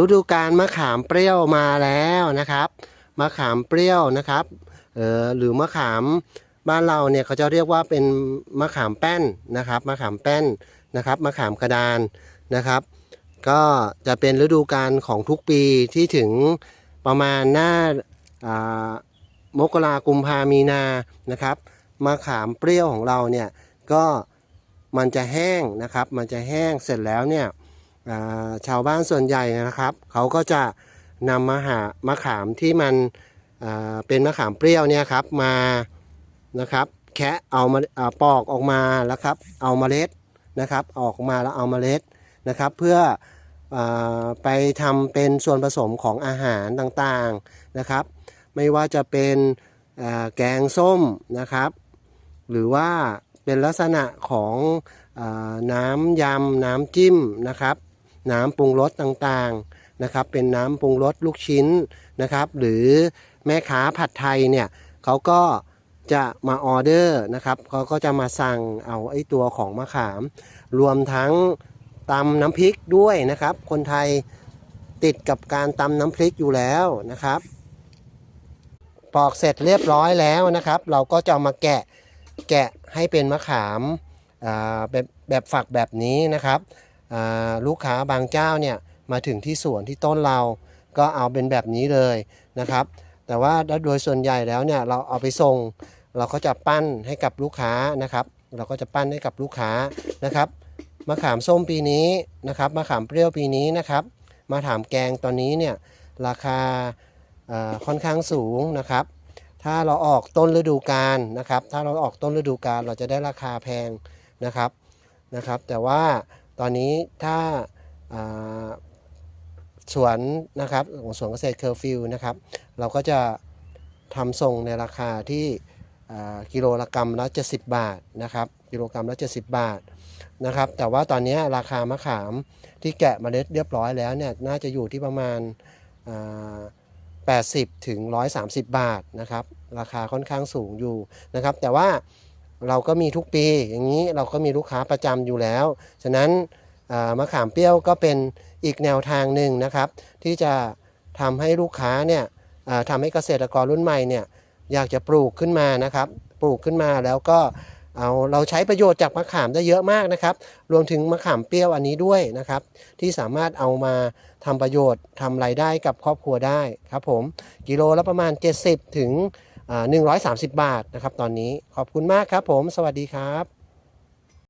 ฤดูกาลมะขามเปรี้ยวมาแล้วนะครับ มะขามเปรี้ยวนะครับเออหรือมะขามบ้านเราเนี่ยเขาจะเรียกว่าเป็นมะขามแป้นนะครับ มะขามแป้นนะครับ มะขามกระดานนะครับ ก็จะเป็นฤดูกาลของทุกปีที่ถึงประมาณหน้ามกรากุมภามีนานะครับ มะขามเปรี้ยวของเราเนี่ยก็มันจะแห้งนะครับ มันจะแห้งเสร็จแล้วเนี่ย ชาวบ้านส่วนใหญ่นะครับเขาก็จะนำมาหามะขามที่มันเป็นมะขามเปรี้ยวเนี่ยครับมานะครับ แคะเอามาปอกออกมาแล้วครับ เอามาเมล็ดนะครับ ออกมาแล้วเอามาเมล็ดนะครับ เพื่ออไปทำเป็นส่วนผสมของอาหารต่างๆนะครับ ไม่ว่าจะเป็นแกงส้มนะครับ หรือว่าเป็นลักษณะของอน้ำยำ น้ำจิ้มนะครับ น้ำปรุงรสต่างๆนะครับ เป็นน้ำปรุงรสลูกชิ้นนะครับ หรือแม่ค้าผัดไทยเนี่ยเขาก็จะมาออเดอร์นะครับเขาก็จะมาสั่งเอาไอ้ตัวของมะขาม รวมทั้งตำน้ำพริกด้วยนะครับ คนไทยติดกับการตำน้ำพริกอยู่แล้วนะครับ ปอกเสร็จเรียบร้อยแล้วนะครับ เราก็จะมาแกะแกะให้เป็นมะขามแบบแบบฝักแบบนี้นะครับ ลูกค้าบางเจ้าเนี่ยมาถึงที่สวนที่ต้นเราก็เอาเป็นแบบนี้เลยนะครับ แต่ว่าโดยส่วนใหญ่แล้วเนี่ยเราเอาไปส่งเราก็จะปั้นให้กับลูกค้านะครับ เราก็จะปั้นให้กับลูกค้านะครับมะขามส้มปีนี้นะครับมะขามเปรี้ยวปีนี้นะครับมาถามแกงตอนนี้เนี่ยราคาอ่าค่อนข้างสูงนะครับ ถ้าเราออกต้นฤดูกาลนะครับ ถ้าเราออกต้นฤดูกาลเราจะได้ราคาแพงนะครับนะครับ แต่ว่า ตอนนี้ถ้าสวนนะครับของสวนเกษตรเคอร์ฟิวนะครับ เราก็จะทำส่งในราคาที่กิโลละกรัมละ70 บาทนะครับ กิโลกรัมละ70 บาทนะครับ แต่ว่าตอนนี้ราคามะขามที่แกะเมล็ดเรียบร้อยแล้วเนี่ยน่าจะอยู่ที่ประมาณ 80 ถึง 130 บาทนะครับ ราคาค่อนข้างสูงอยู่นะครับ แต่ว่า เราก็มีทุกปีอย่างนี้เราก็มีลูกค้าประจำอยู่แล้ว ฉะนั้นมะขามเปรี้ยวก็เป็นอีกแนวทางหนึ่งนะครับ ที่จะทำให้ลูกค้าเนี่ยทำให้เกษตรกรรุ่นใหม่เนี่ยอยากจะปลูกขึ้นมานะครับ ปลูกขึ้นมาแล้วก็เอาเราใช้ประโยชน์จากมะขามได้เยอะมากนะครับ รวมถึงมะขามเปรี้ยวอันนี้ด้วยนะครับ ที่สามารถเอามาทำประโยชน์ทำรายได้กับครอบครัวได้ครับผมกิโลละประมาณ 70ถึง 130 บาทนะครับ ตอนนี้ขอบคุณมากครับผม สวัสดีครับ